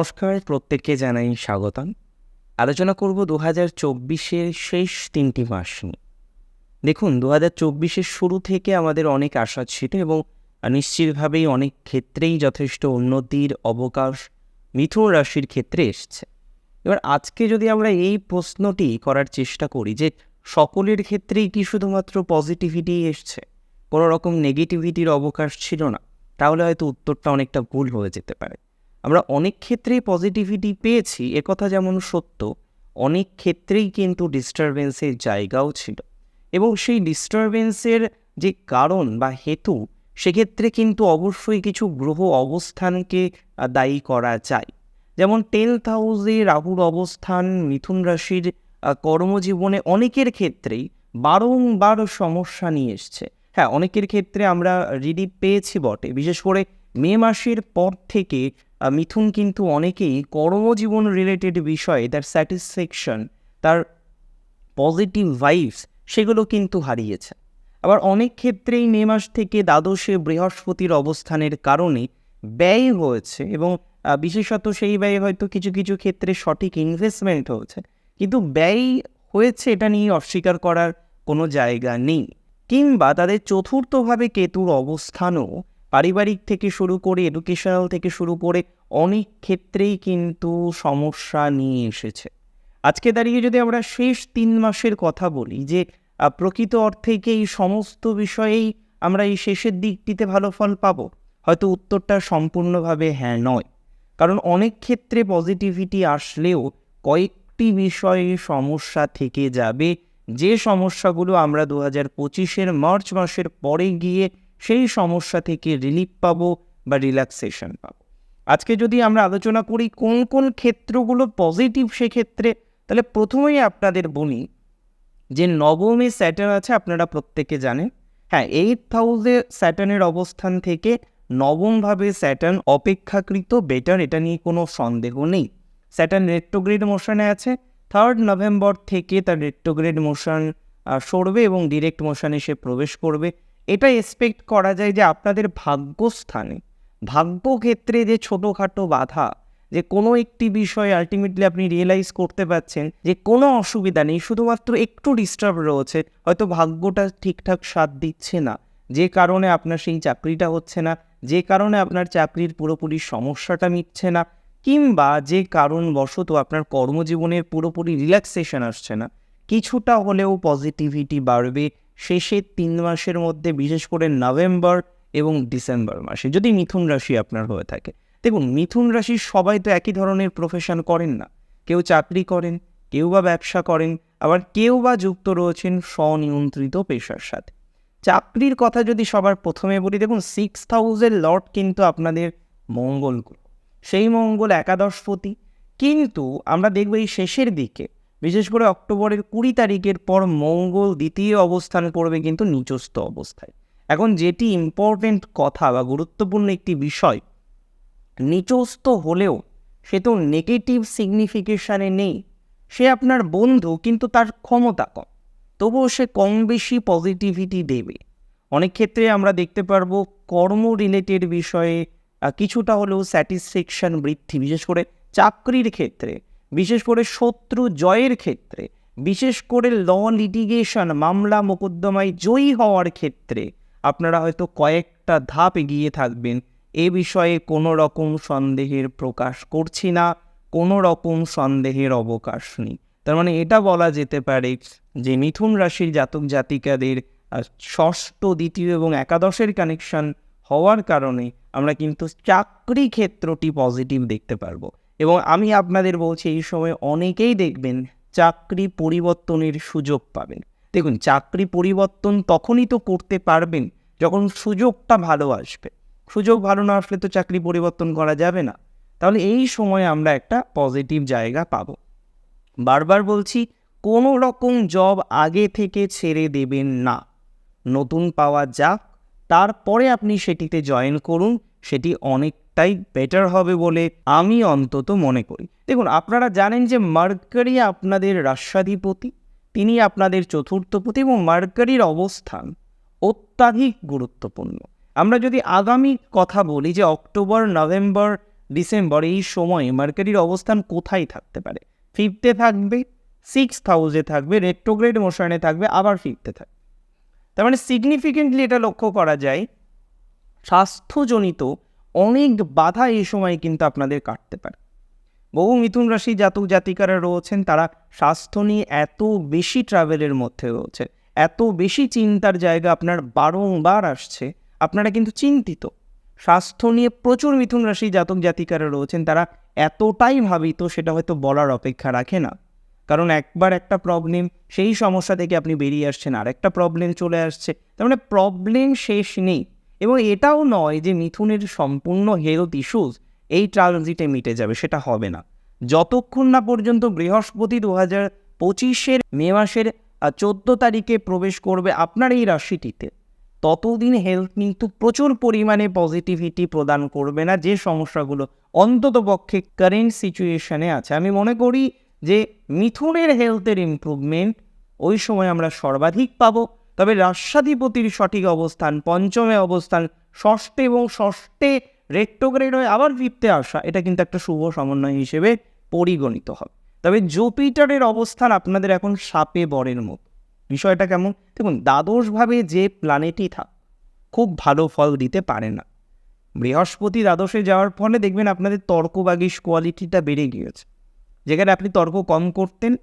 নমস্কার, প্রত্যেককে জানাই স্বাগতম। আলোচনা করব দু হাজার চব্বিশের শেষ তিনটি মাস নিয়ে। দেখুন দু হাজার চব্বিশের শুরু থেকে আমাদের অনেক আশা ছিল এবং নিশ্চিতভাবেই অনেক ক্ষেত্রেই যথেষ্ট উন্নতির অবকাশ মিথুন রাশির ক্ষেত্রে এসছে। এবার আজকে যদি আমরা এই প্রশ্নটি করার চেষ্টা করি যে সকলের ক্ষেত্রেই কি শুধুমাত্র পজিটিভিটি এসছে, কোনো রকম নেগেটিভিটির অবকাশ ছিল না, তাহলে হয়তো উত্তরটা অনেকটা ভুল হয়ে যেতে পারে। আমরা অনেক ক্ষেত্রেই পজিটিভিটি পেয়েছি একথা যেমন সত্য, অনেক ক্ষেত্রেই কিন্তু ডিস্টারবেন্সের জায়গাও ছিল। এবং সেই ডিস্টারবেন্সের যে কারণ বা হেতু, সেক্ষেত্রে কিন্তু অবশ্যই কিছু গ্রহ অবস্থানকে দায়ী করা যায় যেমন টেন্থ হাউসে রাহুর অবস্থান, মিথুন রাশির কর্মজীবনে অনেকের ক্ষেত্রেই বারংবার সমস্যা নিয়ে এসছে। হ্যাঁ অনেকের ক্ষেত্রে আমরা রিলিফ পেয়েছি বটে। বিশেষ করে মে মাসের পর থেকে মিথুন কিন্তু অনেকেই কর্মজীবন রিলেটেড বিষয়ে তার স্যাটিসফ্যাকশন তার পজিটিভ ভাইবস সেগুলো কিন্তু হারিয়েছে। আবার অনেক ক্ষেত্রেই মে মাস থেকে দ্বাদশে বৃহস্পতির অবস্থানের কারণে ব্যয় হয়েছে এবং বিশেষত সেই ব্যয় হয়তো কিছু কিছু ক্ষেত্রে সঠিক ইনভেস্টমেন্ট হয়েছে। কিন্তু ব্যয় হয়েছে এটা নিয়ে অস্বীকার করার কোনো জায়গা নেই। কিংবা তাদের চতুর্থভাবে কেতুর অবস্থানও পারিবারিক থেকে শুরু করে এডুকেশনাল থেকে শুরু করে অনেক ক্ষেত্রেই কিন্তু সমস্যা নিয়ে এসেছে। আজকে দাঁড়িয়ে যদি আমরা শেষ তিন মাসের কথা বলি যে প্রকৃত অর্থে কি এই সমস্ত বিষয়েই আমরা এই শেষের দিকটিতে ভালো ফল পাবো? হয়তো উত্তরটা সম্পূর্ণভাবে হ্যাঁ নয়। কারণ অনেক ক্ষেত্রে পজিটিভিটি আসলেও কয়েকটি বিষয়ে সমস্যা থেকে যাবে। যে সমস্যাগুলো আমরা দু হাজার পঁচিশের মার্চ মাসের পরে গিয়ে সেই সমস্যা থেকে রিলিফ পাবো বা রিল্যাক্সেশন পাবো। আজকে যদি আমরা আলোচনা করি কোন কোন ক্ষেত্রগুলো পজিটিভ সেক্ষেত্রে, তাহলে প্রথমেই আপনাদের বলি যে নবমে স্যাটার্ন আছে, আপনারা প্রত্যেকে জানেন। হ্যাঁ এইট হাউসে স্যাটার্নের অবস্থান থেকে নবমভাবে স্যাটার্ন অপেক্ষাকৃত বেটার এটা নিয়ে কোনো সন্দেহ নেই। স্যাটার্ন রেট্রোগ্রেড মোশনে আছে থার্ড নভেম্বর থেকে তার রেট্রোগ্রেড মোশন সরবে এবং ডিরেক্ট মোশনে সে প্রবেশ করবে। এটা এক্সপেক্ট করা যায় যে আপনাদের ভাগ্যস্থানে, ভাগ্যক্ষেত্রে যে ছোটোখাটো বাধা, যে কোনো একটি বিষয় আলটিমেটলি আপনি রিয়েলাইজ করতে পারছেন যে কোনো অসুবিধা নেই, শুধুমাত্র একটু ডিস্টার্ব রয়েছে, হয়তো ভাগ্যটা ঠিকঠাক সাথ দিচ্ছে না। যে কারণে আপনার সেই চাকরিটা হচ্ছে না, যে কারণে আপনার চাকরির পুরোপুরি সমস্যাটা মিটছে না, কিংবা যে কারণবশত আপনার কর্মজীবনের পুরোপুরি রিল্যাক্সেশন আসছে না, কিছুটা হলেও পজিটিভিটি বাড়বে শেষের তিন মাসের মধ্যে, বিশেষ করে নভেম্বর এবং ডিসেম্বর মাসে, যদি মিথুন রাশি আপনার হয়ে থাকে। দেখুন, মিথুন রাশির সবাই তো একই ধরনের প্রফেশন করেন না। কেউ চাকরি করেন, কেউ বা ব্যবসা করেন, আবার কেউ বা যুক্ত রয়েছেন স্বনিয়ন্ত্রিত পেশার সাথে। চাকরির কথা যদি সবার প্রথমে বলি, দেখুন সিক্স হাউসের লর্ড কিন্তু আপনাদের মঙ্গল সেই মঙ্গল একাদশপতি কিন্তু আমরা দেখব এই শেষের দিকে বিশেষ করে অক্টোবরের কুড়ি তারিখের পর মঙ্গল দ্বিতীয় অবস্থান করবে কিন্তু নিচস্থ অবস্থায়। এখন যেটি ইম্পর্টেন্ট কথা বা গুরুত্বপূর্ণ একটি বিষয়, নিচস্থ হলেও সে তো নেগেটিভ সিগনিফিকেশানে নেই। সে আপনার বন্ধু, কিন্তু তার ক্ষমতা কম। তবুও সে কম বেশি পজিটিভিটি দেবে। অনেক ক্ষেত্রে আমরা দেখতে পারব কর্ম রিলেটেড বিষয়ে কিছুটা হলেও স্যাটিসফ্যাকশন বৃদ্ধি, বিশেষ করে চাকরির ক্ষেত্রে। বিশেষ করে শত্রু জয়ের ক্ষেত্রে, বিশেষ করে ল লিটিগেশন মামলা মোকদ্দমায় জয়ী হওয়ার ক্ষেত্রে আপনারা হয়তো কয়েকটা ধাপ এগিয়ে থাকবেন। এ বিষয়ে কোনো রকম সন্দেহের প্রকাশ করছি না, কোনো রকম সন্দেহের অবকাশ নেই। তার মানে এটা বলা যেতে পারে যে মিথুন রাশির জাতক জাতিকাদের ষষ্ঠ, দ্বিতীয় এবং একাদশের কানেকশন হওয়ার কারণে আমরা কিন্তু চাকরি ক্ষেত্রটি পজিটিভ দেখতে পারব। এবং আমি আপনাদের বলছি, এই সময় অনেকেই দেখবেন চাকরি পরিবর্তনের সুযোগ পাবেন। দেখুন, চাকরি পরিবর্তন তখনই তো করতে পারবেন যখন সুযোগটা ভালো আসবে। সুযোগ ভালো না আসলে তো চাকরি পরিবর্তন করা যাবে না। তাহলে এই সময় আমরা একটা পজিটিভ জায়গা পাব। বারবার বলছি কোনো রকম জব আগে থেকে ছেড়ে দেবেন না। নতুন পাওয়া যাক, তারপরে আপনি সেটিতে জয়েন করুন, সেটি অনেকটাই বেটার হবে বলে আমি অন্তত মনে করি। দেখুন, আপনারা জানেন যে মার্কারি আপনাদের রাষ্ট্রাধিপতি, তিনি আপনাদের চতুর্থপতি এবং মার্কারির অবস্থান অত্যাধিক গুরুত্বপূর্ণ। আমরা যদি আগামী কথা বলি যে অক্টোবর, নভেম্বর, ডিসেম্বর এই সময়ে মার্কেটির অবস্থান কোথায় থাকতে পারে? ফিফথে থাকবে সিক্স হাউসে থাকবে রেট্রোগ্রেড মোশনে থাকবে, আবার ফিফথে থাকবে। তার মানে সিগনিফিকেন্টলি এটা লক্ষ্য করা যায়, স্বাস্থ্যজনিত অনেক বাধা এই সময় কিন্তু আপনাদের কাটতে পারে। বহু মিথুন রাশি জাতক জাতিকারা রয়েছেন, তারা স্বাস্থ্য নিয়ে এত বেশি ট্রাভেলের মধ্যে রয়েছে, এত বেশি চিন্তার জায়গা আপনার বারংবার আসছে, আপনারা কিন্তু চিন্তিত। স্বাস্থ্য নিয়ে প্রচুর মিথুন রাশি জাতক জাতিকারা রয়েছেন, তারা এতটাই ভাবিত সেটা হয়তো বলার অপেক্ষা রাখে না। কারণ একবার একটা প্রবলেম সেই সমস্যা থেকে আপনি বেরিয়ে আসছেন আর একটা প্রবলেম চলে আসছে, তার মানে প্রবলেম শেষ নেই। এবং এটাও নয় যে মিথুনের সম্পূর্ণ হেলথ ইস্যুস এই ট্রানজিটে মিটে যাবে, সেটা হবে না। যতক্ষণ না পর্যন্ত বৃহস্পতি দু হাজার পঁচিশের মে মাসের চোদ্দ তারিখে প্রবেশ করবে আপনার এই রাশিটিতে, ততদিন হেলথ কিন্তু প্রচুর পরিমাণে পজিটিভিটি প্রদান করবে না, যে সমস্যাগুলো অন্তত পক্ষে কারেন্ট সিচুয়েশনে আছে। আমি মনে করি যে মিথুনের হেলথের ইমপ্রুভমেন্ট ওই সময় আমরা সর্বাধিক পাবো। তবে রাষ্ট্রাধিপতির সঠিক অবস্থান, পঞ্চমে অবস্থান, ষষ্ঠে এবং ষষ্ঠে রেট্রোগ্রেড হয়ে আবার ফিফতে আসা, এটা কিন্তু একটা শুভ সমন্বয় হিসেবে পরিগণিত হবে। তবে জুপিটারের অবস্থান আপনাদের এখন সাপে বরের মতো। বিষয়টা কেমন? দেখুন, দ্বাদশভাবে যে প্ল্যানেটই থাক, খুব ভালো ফল দিতে পারে না। বৃহস্পতি দ্বাদশে যাওয়ার ফলে দেখবেন আপনাদের তর্কবাগিস কোয়ালিটিটা বেড়ে গিয়েছে। যেখানে আপনি তর্ক কম করতেন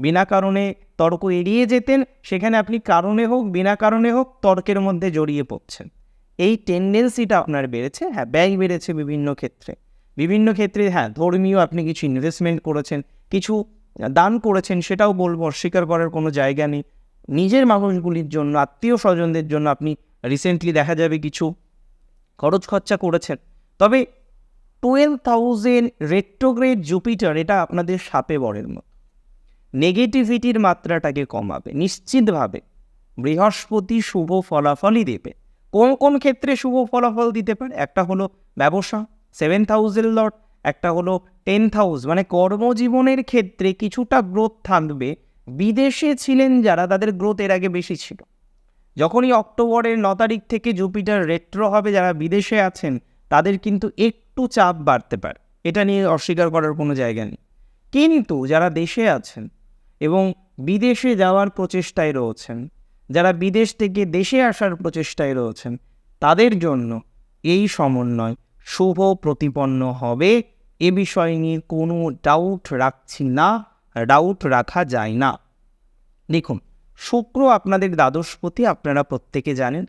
বিনা কারণে তর্ক এড়িয়ে যেতেন, সেখানে আপনি কারণে হোক, বিনা কারণে হোক, তর্কের মধ্যে জড়িয়ে পড়ছেন। এই টেন্ডেন্সিটা আপনার বেড়েছে? হ্যাঁ ব্যয় বেড়েছে বিভিন্ন ক্ষেত্রে। বিভিন্ন ক্ষেত্রে হ্যাঁ ধর্মীয় আপনি কিছু ইনভেস্টমেন্ট করেছেন, কিছু দান করেছেন, সেটাও বলব, অস্বীকার করার কোনো জায়গা নেই। নিজের মানুষগুলির জন্য, আত্মীয় স্বজনদের জন্য আপনি রিসেন্টলি দেখা যাবে কিছু খরচ খরচা করেছেন। তবে টুয়েলভ থাউজেন্ড রেট্রোগ্রেড জুপিটার এটা আপনাদের সাপে বরের মতো। নেগেটিভিটির মাত্রাটাকে কমাবে, নিশ্চিতভাবে। বৃহস্পতি শুভ ফলাফলই দেবে। কোন কোন ক্ষেত্রে শুভ ফলাফল দিতে পারে? একটা হলো ব্যবসা সেভেন থাউজেন্ড লট একটা হলো টেন থাউজ মানে কর্মজীবনের ক্ষেত্রে কিছুটা গ্রোথ থাকবে। বিদেশে ছিলেন যারা, তাদের গ্রোথ এর আগে বেশি ছিল। যখনই অক্টোবরের ন তারিখ থেকে জুপিটার রেট্রো হবে, যারা বিদেশে আছেন, তাদের কিন্তু একটু চাপ বাড়তে পারে। এটা নিয়ে অস্বীকার করার কোনো জায়গা নেই। কিন্তু যারা দেশে আছেন এবং বিদেশে যাওয়ার প্রচেষ্টায় রয়েছেন। যারা বিদেশ থেকে দেশে আসার প্রচেষ্টায় রয়েছেন, তাদের জন্য এই সমন্বয় শুভ প্রতিপন্ন হবে। এ বিষয় নিয়ে কোনো ডাউট রাখছি না ডাউট রাখা যায় না। দেখুন, শুক্র আপনাদের দ্বাদশপতি আপনারা প্রত্যেকে জানেন,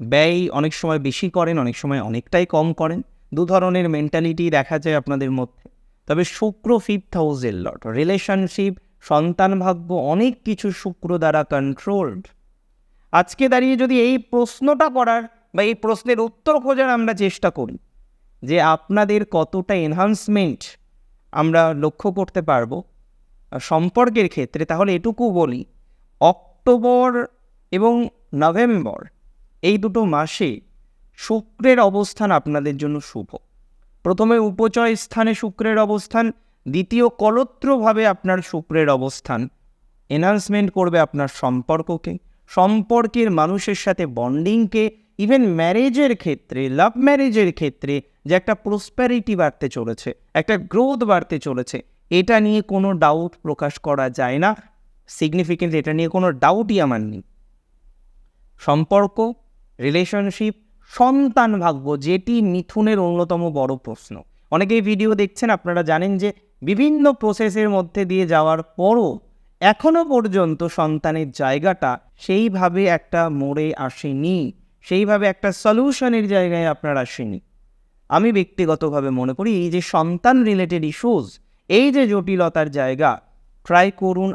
ব্যয় অনেক সময় বেশি করেন, অনেক সময় অনেকটাই কম করেন। দু ধরনের মেন্টালিটি দেখা যায় আপনাদের মধ্যে। তবে শুক্র ফিফথ হাউসের লট রিলেশনশিপ সন্তান ভাগ্য অনেক কিছু শুক্র দ্বারা কন্ট্রোলড আজকে দাঁড়িয়ে যদি এই প্রশ্নটা করার বা এই প্রশ্নের উত্তর খোঁজার আমরা চেষ্টা করি, যে আপনাদের কতটা এনহান্সমেন্ট আমরা লক্ষ্য করতে পারব সম্পর্কের ক্ষেত্রে, তাহলে এটুকু বলি, অক্টোবর এবং নভেম্বর এই দুটো মাসে শুক্রের অবস্থান আপনাদের জন্য শুভ। প্রথমে উপচয় স্থানে শুক্রের অবস্থান দ্বিতীয় কলত্রভাবে আপনার শুক্রের অবস্থান। এনহান্সমেন্ট করবে আপনার সম্পর্ককে, সম্পর্কের মানুষের সাথে বন্ডিংকে ইভেন ম্যারেজের ক্ষেত্রে লাভ ম্যারেজের ক্ষেত্রে যে একটা প্রসপ্যারিটি বাড়তে চলেছে, একটা গ্রোথ বাড়তে চলেছে, এটা নিয়ে কোনো ডাউট প্রকাশ করা যায় না। সিগনিফিকেন্ট এটা নিয়ে কোনো ডাউটই আমার নেই। সম্পর্ক রিলেশনশিপ সন্তান ভাগ্য, যেটি মিথুনের অন্যতম বড় প্রশ্ন। অনেকেই ভিডিও দেখছেন, আপনারা জানেন যে বিভিন্ন প্রসেসের মধ্যে দিয়ে যাওয়ার পরও এখনও পর্যন্ত সন্তানের জায়গাটা সেইভাবে একটা মোড়ে আসেনি, সেইভাবে একটা সলিউশনের জায়গায় আপনার আসেনি। আমি ব্যক্তিগতভাবে মনে করি এই যে সন্তান রিলেটেড ইস্যুস এই যে জটিলতার জায়গা ট্রাই করুন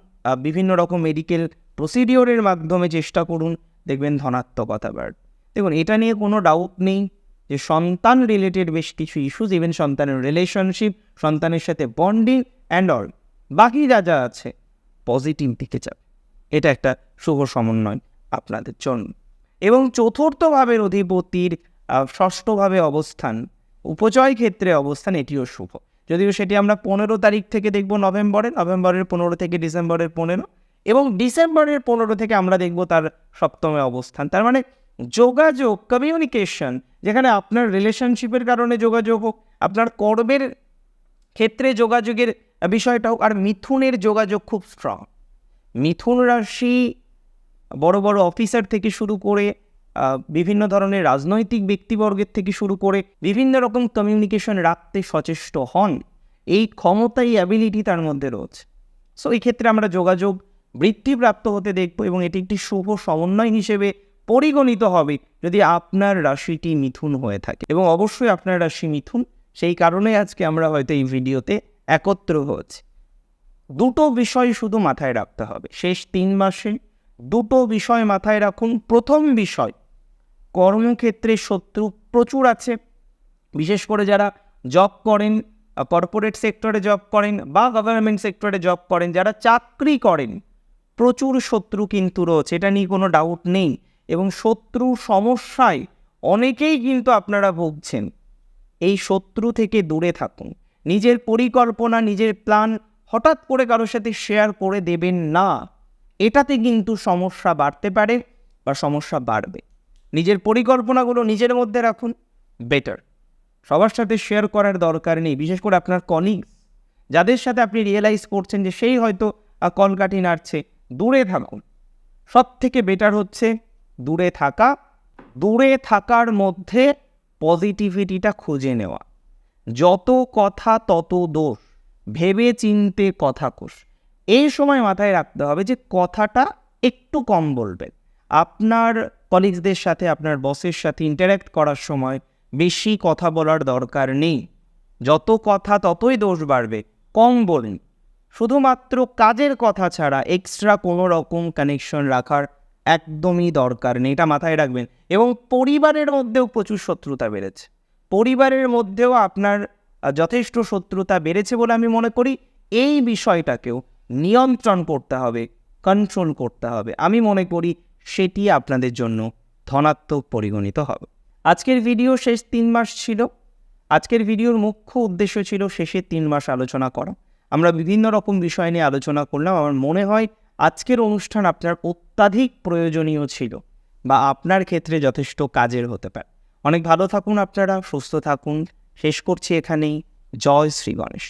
বিভিন্ন রকম মেডিকেল প্রসিডিওরের মাধ্যমে চেষ্টা করুন, দেখবেন ধনাত্মকতা বাড় দেখুন, এটা নিয়ে কোনো ডাউট নেই। যে সন্তান রিলেটেড বেশ কিছু ইস্যুস ইভেন সন্তানের রিলেশনশিপ সন্তানের সাথে বন্ডিং অ্যান্ড অল বাকি যা যা আছে পজিটিভ দিকে যাবে। এটা একটা শুভ সমন্বয় আপনাদের জন্য। এবং চতুর্থ ভাবের অধিপতির ষষ্ঠভাবে অবস্থান উপচয় ক্ষেত্রে অবস্থান, এটিও শুভ। যদিও সেটি আমরা পনেরো তারিখ থেকে দেখব নভেম্বরে, নভেম্বরের পনেরো থেকে ডিসেম্বরের পনেরো, এবং ডিসেম্বরের পনেরো থেকে আমরা দেখব তার সপ্তমে অবস্থান। তার মানে যোগাযোগ কমিউনিকেশন যেখানে আপনার রিলেশনশিপের কারণে যোগাযোগ হোক, আপনার কর্মের ক্ষেত্রে যোগাযোগের বিষয়টাও আর মিথুনের যোগাযোগ খুব স্ট্রং মিথুন রাশি বড় বড় অফিসার থেকে শুরু করে বিভিন্ন ধরনের রাজনৈতিক ব্যক্তিবর্গের থেকে শুরু করে, বিভিন্ন রকম কমিউনিকেশন রাখতে সচেষ্ট হন। এই ক্ষমতা এই অ্যাবিলিটি তার মধ্যে রয়েছে। সো এই ক্ষেত্রে আমরা যোগাযোগ বৃদ্ধিপ্রাপ্ত হতে দেখব এবং এটি একটি শুভ সমন্বয় হিসেবে পরিগণিত হবে যদি আপনার রাশিটি মিথুন হয়ে থাকে। এবং অবশ্যই আপনার রাশি মিথুন, সেই কারণে আজকে আমরা হয়তো এই ভিডিওতে একত্র হয়েছি। দুটো বিষয় শুধু মাথায় রাখতে হবে। শেষ তিন মাসে দুটো বিষয় মাথায় রাখুন। প্রথম বিষয়, কর্মক্ষেত্রে শত্রু প্রচুর আছে। বিশেষ করে যারা জব করেন কর্পোরেট সেক্টরে জব করেন বা গভর্নমেন্ট সেক্টরে জব করেন, যারা চাকরি করেন, প্রচুর শত্রু কিন্তু রয়েছে। এটা নিয়ে কোনো ডাউট নেই। এবং শত্রু সমস্যায় অনেকেই কিন্তু আপনারা ভুগছেন। এই শত্রু থেকে দূরে থাকুন। নিজের পরিকল্পনা, নিজের প্ল্যান হঠাৎ করে কারোর সাথে শেয়ার করে দেবেন না। এটাতে কিন্তু সমস্যা বাড়তে পারে বা সমস্যা বাড়বে। নিজের পরিকল্পনাগুলো নিজের মধ্যে রাখুন। বেটার সবার সাথে শেয়ার করার দরকার নেই, বিশেষ করে আপনার কলিগস যাদের সাথে আপনি রিয়েলাইজ করছেন যে সেই হয়তো কলকাঠি নাড়ছে, দূরে থাকুন। সব থেকে বেটার হচ্ছে দূরে থাকা, দূরে থাকার মধ্যে পজিটিভিটিটা খুঁজে নেওয়া। যত কথা তত দোষ, ভেবে চিনতে কথা কোষ। এই সময় মাথায় রাখতে হবে যে কথাটা একটু কম বলবেন। আপনার কলিগসদের সাথে, আপনার বসের সাথে ইন্টারাক্ট করার সময় বেশি কথা বলার দরকার নেই। যত কথা ততই দোষ বাড়বে, কম বলুন। শুধুমাত্র কাজের কথা ছাড়া এক্সট্রা কোনো রকম কানেকশন রাখার একদমই দরকার নেই, এটা মাথায় রাখবেন। এবং পরিবারের মধ্যেও প্রচুর শত্রুতা বেড়েছে। পরিবারের মধ্যেও আপনার যথেষ্ট শত্রুতা বেড়েছে বলে আমি মনে করি, এই বিষয়টাকেও নিয়ন্ত্রণ করতে হবে কন্ট্রোল করতে হবে। আমি মনে করি সেটি আপনাদের জন্য ধনাত্মক পরিগণিত হবে। আজকের ভিডিও শেষ তিন মাস ছিল। আজকের ভিডিওর মুখ্য উদ্দেশ্য ছিল শেষের তিন মাস আলোচনা করা। আমরা বিভিন্ন রকম বিষয় নিয়ে আলোচনা করলাম। আমার মনে হয় আজকের অনুষ্ঠান আপনার অত্যাধিক প্রয়োজনীয় ছিল বা আপনার ক্ষেত্রে যথেষ্ট কাজের হতে পারে। অনেক ভালো থাকুন আপনারা, সুস্থ থাকুন। শেষ করছি এখানেই। জয় শ্রী গণেশ।